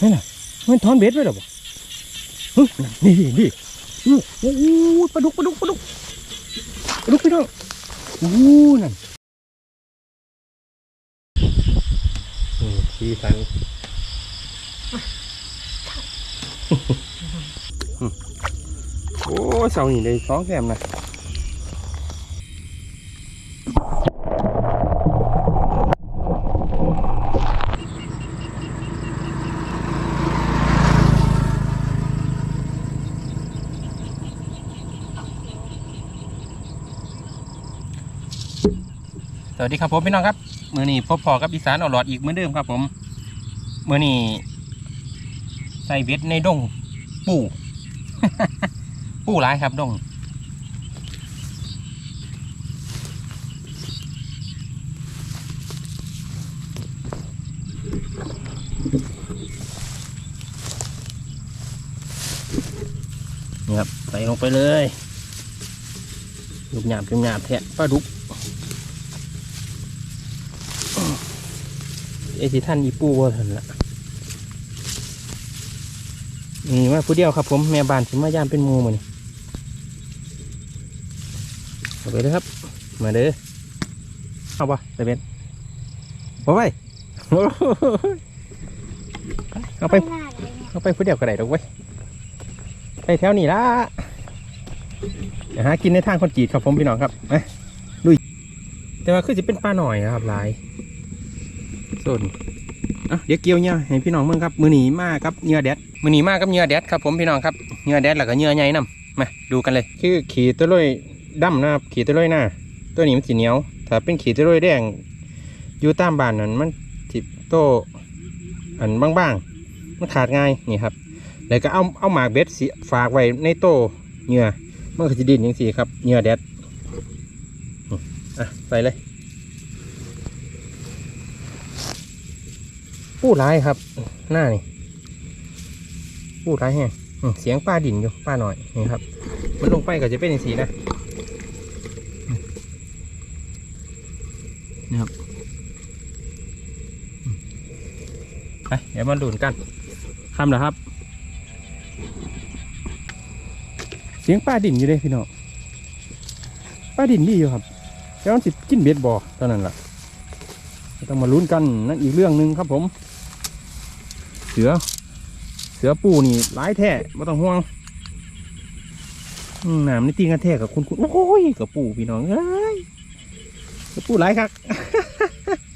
นี่น่ะมันถอนเบ็ดไว้หรอบ่นี่นี่นี่อู้อู้อู้ปลาดุกปลาดุกปลาดุกปลาดุกพี่น้องโอ้นั่นนี่สีสันโอ้เสานี่เลยสองแก้มนะ วัสดีครับผมพี่น้องครับมือนี้พบพอกับอีสานอรอดอีกเหมือนเดิมครับผมมือนี้ใส่เบ็ดในดงปู่ปู่ร้ายครับดงนี่ครับใส่ลงไปเลยยุบหยาบยุบหยาบแทะปลาดุก เอสิท่านอีปูว่าทันละนี่ว่าผู้เดียวครับ ผมแม่บ้านสิมายามเป็นมูมานี่เอาไปเลยครับ มาเด้อเอาปะตะเบ็นเอาไปเอาไปเอาไปผู้เดียวก็ได้ดอกเว้ไปแถวนี้ละหากินในทางคนจีดครับผมพี่น้องครับมาลุยแต่ว่าคือจะเป็นปลาหน่อยนะครับหลาย ส่วนอะเดี๋ยวเกี่ยวเนี่ยให้พี่น้องเมืองครับ มือหนีมากครับเหงื่อแดดมือหนีมากกับเหงื่อแดดครับผมพี่น้องครับเหงื่อแดดแล้วก็เหงื่อใหญ่นํมาดูกันเลยคือขี่ตัวลอยดำนะครับขี่ตัวลอยหน้าตัวนี้มันสีเหนียวถ้าเป็นขี่ตัวลอยแดงอยู่ตามบ้านนั้นมันสิโตอันบางๆมันขาดง่ายนี่ครับแล้วก็เอาเอาหมากเบ็ดสิฝากไว้ในโตเหงื่อมันก็จะดินอย่างสีครับเหงื่อแดดอะใส่เลย ปูร้ายครับ หน้านี่ปูร้ายแฮงเสียงป้าดินอยู่ป้าหน่อยนี่ครับ มันลงไปก็จะเป็นอย่างสีนะนี่ครับไปเดี๋ยวมาดูนกันคำเหรอครับ เสียงป้าดินอยู่เลยพี่น้องป้าดินดีอยู่ครับแล้วมันสิกินเบ็ดบ่อเท่านั้นล่ะต้องมาลุ้นกันนั่นอีกเรื่องหนึ่งครับผม เสือ เสือปูนี่ร้ายแท้ไม่ต้องห่วงอืมน้ำนี่ตีกันแท้กับคุณคุณโอ้ยกับปูพี่น้องเอ้ยกับปูร้ายครับ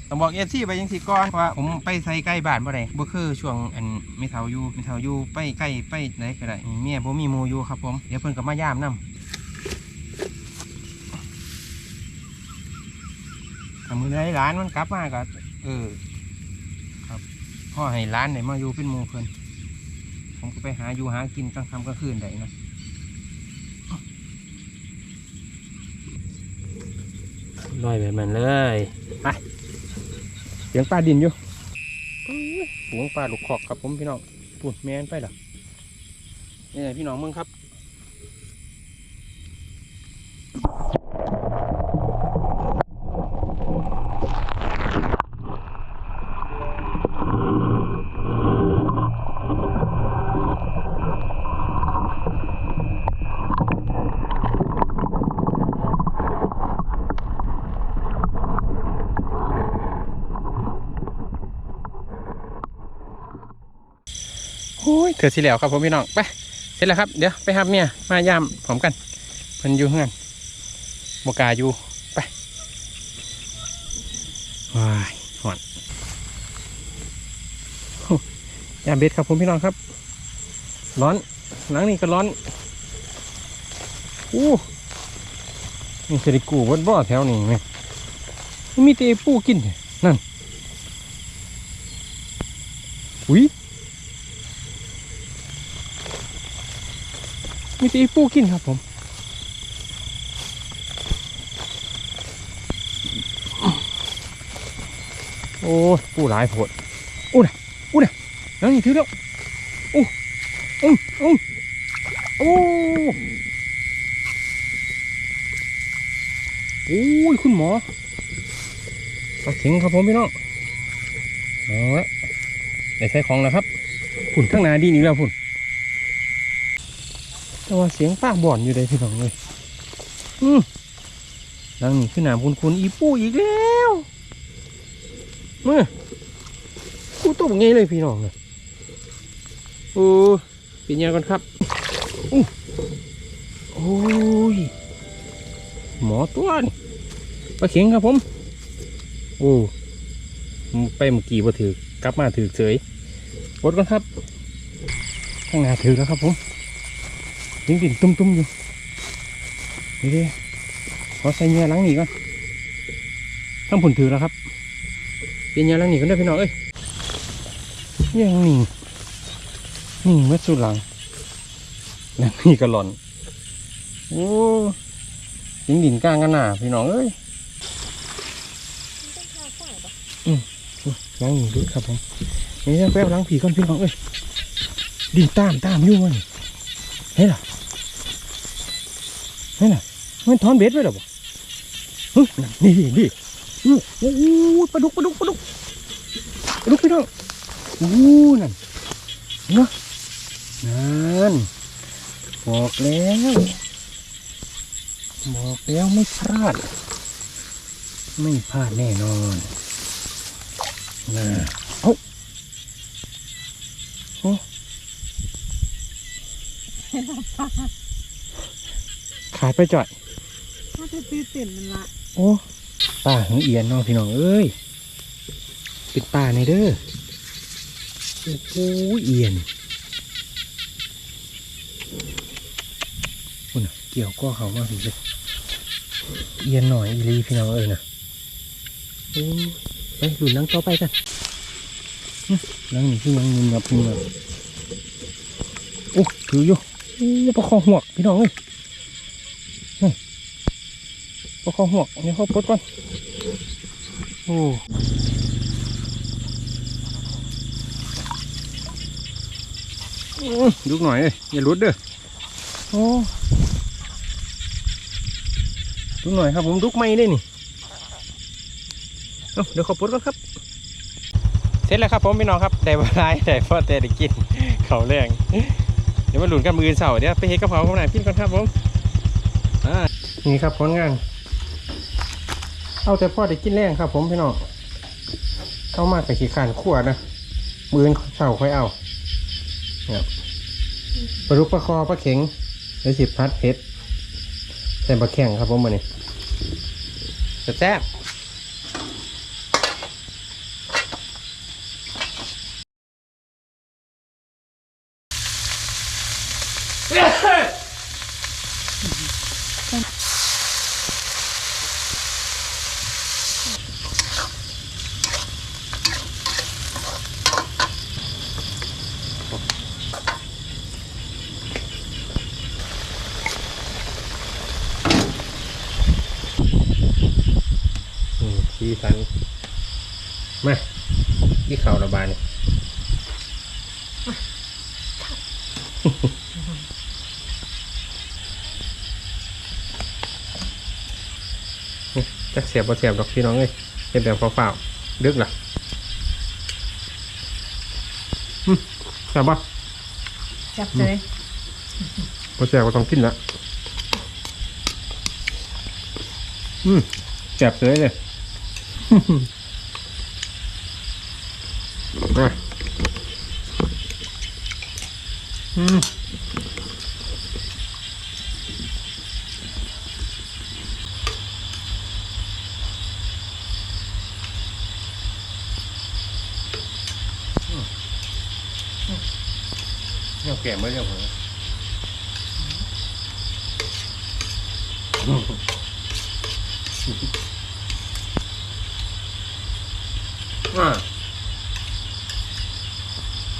ต้องบอกเอฟซีไปยังสิก่อนว่าผมไปใส่ใกล้บ้านบ่ได้บ่คือช่วงอันไม่เท่าอยู่ไม่เท่าอยู่ไปใกล้ไปไหนก็ได้เมียผมมีหมูอยู่ครับผมเดี๋ยวเพิ่นก็มายามนํถ้ามือให้ร้านมันกลับมาก็เออ พ่อให้ร้านไหนมาอยู่เป็นหมูเพิ่นผมก็ไปหาอยู่หากินกลางค่ำกลางคืนได้นะลอยแบบนั้นเลยไปเสียงปลาดินอยู่หวงปลาลูกคอกครับผมพี่น้องพูดแมนไปเหรอนี่ไงพี่น้องมึงครับ เถื่อสิแล้วครับผมพี่น้องไปเสร็จแล้วครับเดี๋ยวไปหาเมียมายามผมกันเพิ่นอยู่เฮือนบกาอยู่ไปว้ายหอนยามเบ็ดครับผมพี่น้องครับ ร้อนหลังนี้ก็ร้อนอู้นี่เสได็กูบนบ่อแถวนี้ไหมมีแต่ปูกินเนี่ยนั่นอุ้ย มีตีปูกินครับผมโอ้ปูหลายโผดอู้น่ะอู้น่ะนั่นนี่ถือแล้วโอ้โอ้โอ้โอ้โอ้ยคุณหมอปลาเข็งครับผมพี่น้องเอาละได้ใส่ของแล้วครับฝุ่นทั้งหนาดินอีกแล้วฝุ่น แต่ว่าเสียงปากบ่อนอยู่เลยพี่น้องเลยอืมหลังนี้คือหนามคุณคุณอีปูอีกแล้วเมื่อกูตบไงเลยพี่น้องเลยโอ้เป็นยังกันครับอู้โอ้ยหมอตัวนี่ปลาเข็งครับผมโอ้ไปเมื่อกี้บ่ถือกลับมาถือเฉยกดก่อนครับข้างหน้าถือแล้วครับผม ยิงดินตุ้มๆอยู่นี่ดิขอใส่เงียล้างหนีก่อนทั้งผลถือแล้วครับเปลี่ยนเงียล้างหนีกันด้วยพี่น้องเอ้ยยังหนีหนีเมื่อสุดหลังล้วนี่ก็หล่อนโอ้ยิงดินกลางกันหนาพี่น้องเอ้ยล้างหนีด้วยครับผมนี่แป๊บล้างผีก่อนพี่น้องเอ้ยดินตามตามอยู่มันเฮ้ยล่ะ เฮ้ยล่ะมันถอนเบ็ดไว้หรอบ่เฮ้ยนั่นนี่ดิดิอู้โอ้โหปลาดุกปลาดุกปลาดุกปลาดุกพี่น้องโอ้นั่นเนาะนั่นบอกแล้วบอกแล้วไม่พลาด ไม่พลาดแน่นอนนะเอ้าโอ้ ขาดไปจ่อยถ้าจะตื่นเต้นมันละโอ้ป่าหงเอียนเน้องพี่น้องเอ้ยปิดป่าในเด้อโอ้โหเอียนคุณน่ะเกี่ยวก็เขามากเลยเอียนหน่อยอีหลีพี่น้องเอ้ยนะโอ้ยไปหลุนนังต่อไปกันอื้อนังนี่คือนังเงินงับเงินงับโอ้ถืออยู่โอ้ประคองหัวพี่น้องเอ้ย ประคองหัวนี่เขาปลดก่อนโอ้ดูหน่อยเอ้ยอย่าหลุดเด้อโอ้ดูหน่อยครับผมดุกไม่ได้นี่เอาเดี๋ยวเขาปลดก่อนครับ เสร็จแล้วครับผมพี่น้องครับได้บหลายได้พอแต่ได้กินเขาวแรงเดี๋ยวมาหลุนกันมือเสาร์เดี๋ยวไปเฮ็ดกะเพราข้างหน้ากินก่อนครับผมอ่านี่ครับผลงาน เอาแต่พ่อได้กินแรงครับ ผมพี่น้องเข้ามากกับขี้ขานขั้วนะมือนเสาค่อยเอาเนี่ยปลาลุกปลาคอปลาเข็งแล้วสิพัดเพชรใส่ปลาแข็งครับผมมาเนี่ยแซ่บอืมสีสัน มา ที่เข่าระบายเนี่ยจักเสียบบ่เสียบดอกพี่น้องเอ้ยเป็นแบบเปล่าๆดึกล่ะอืมแซ่บปะจับเลยบ่แซ่บก็ต้องกินละอืมแซ่บเลยเลย อะอืมเนี่ยแก่ไม่เรียกผมอ่า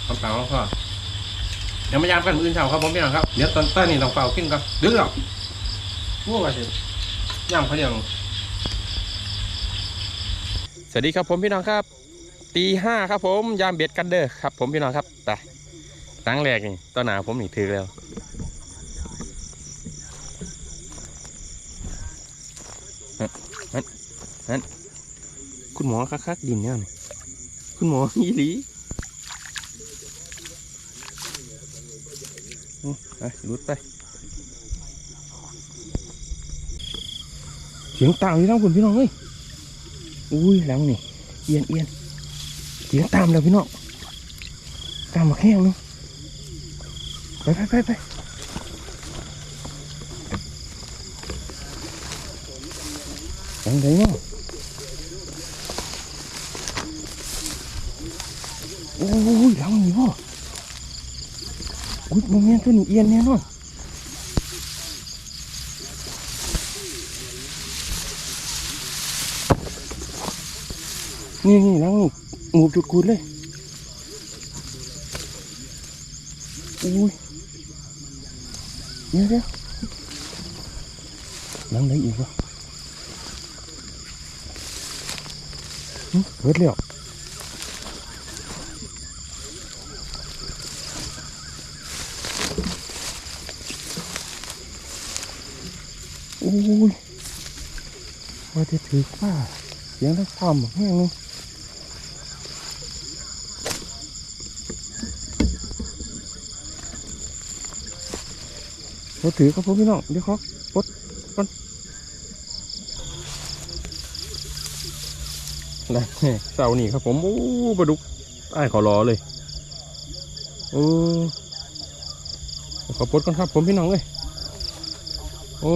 คำเปล่าของพ่อเดี๋ยวมายามกันมืออื่นเช้าครับผมพี่น้องครับ เดี๋ยวตอนต้นนี่ต้องเป่าขึ้นก่อนดึกหรอกพูดว่าสิยามเขาเรียงสวัสดีครับผมพี่น้องครับ ตีห้าครับผมยามเบ็ดกันเด้อครับ ผมพี่น้องครับไปตั้งแรกนี่ตอนหนาผมนี่ถือแล้วนั่นนั่นคุณหมอคักๆดินเนี่ยคุณหมอยี่หลี อืมไปรุดไปเสียงตามอยู่ทั้งคุณพี่น้องเอ้ยอุ้ยหลังนี่เอียนเอียนเสียมแล้วพี่น้องเงี้ยตัวนี้เอียนแน่นอนนี่นี่หลังนี่งูจุดกูดเลยอุ้ยเดี๋ยเดี๋ยวหลังไหนอีกวะเบิดแล้ว อ้ยว่าจะถือป้าเสียงได้ความแห้งเลยรถถือครับผมพี่น้องเดี๋ยวขอปดก่อนนะเสานี่ครับผมโอ้ปลาดุกไอ้ขอรอเลยโอ้ขอปดก่อนครับผมพี่น้องเลยโอ้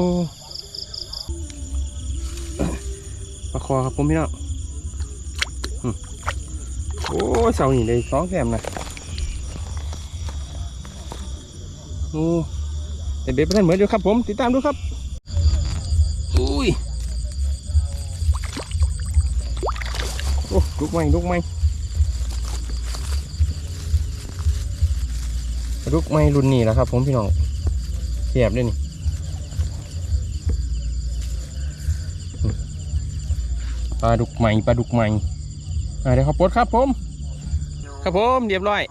คอครับผมพี่น้องอืมโอ้เสานี่เลยสองแก้มนะโอ้แต่เบ็ดเป็นเหมือนเดียวครับ ผมติดตามดูครับอุ้ยโอ้ลุกไหมลุกไหมลุกไหมรุ่นนี้แหละครับ ผมพี่น้องเสียบเลยนี่ ปลาดุกใหม่ปลาดุกใหม่เดี๋ยวเขาปลดครับผม ครับผมเรียบร้อย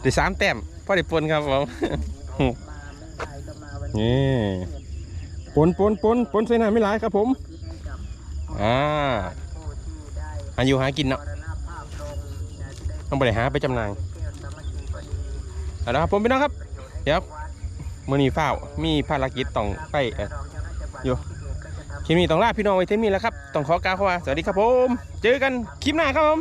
ได้สามแต้มพ่อได้ปนครับผมนี่ปนปนปนปนใส่น้ำไม่หลายครับผมอ่าอายุหากินเนาะต้องไปหาไปจำหน่ายเอาละครับผมพี่น้องครับเดี๋ยว มือนี้ฝ้าวมีภารกิจต้องไปเอ่ออยู่คลิปนี้ต้องลาพี่น้องไว้เที่นี่แล้วครับ ต้องขอกล่าวคำว่าสวัสดีครับผม เจอกันคลิปหน้าครับผม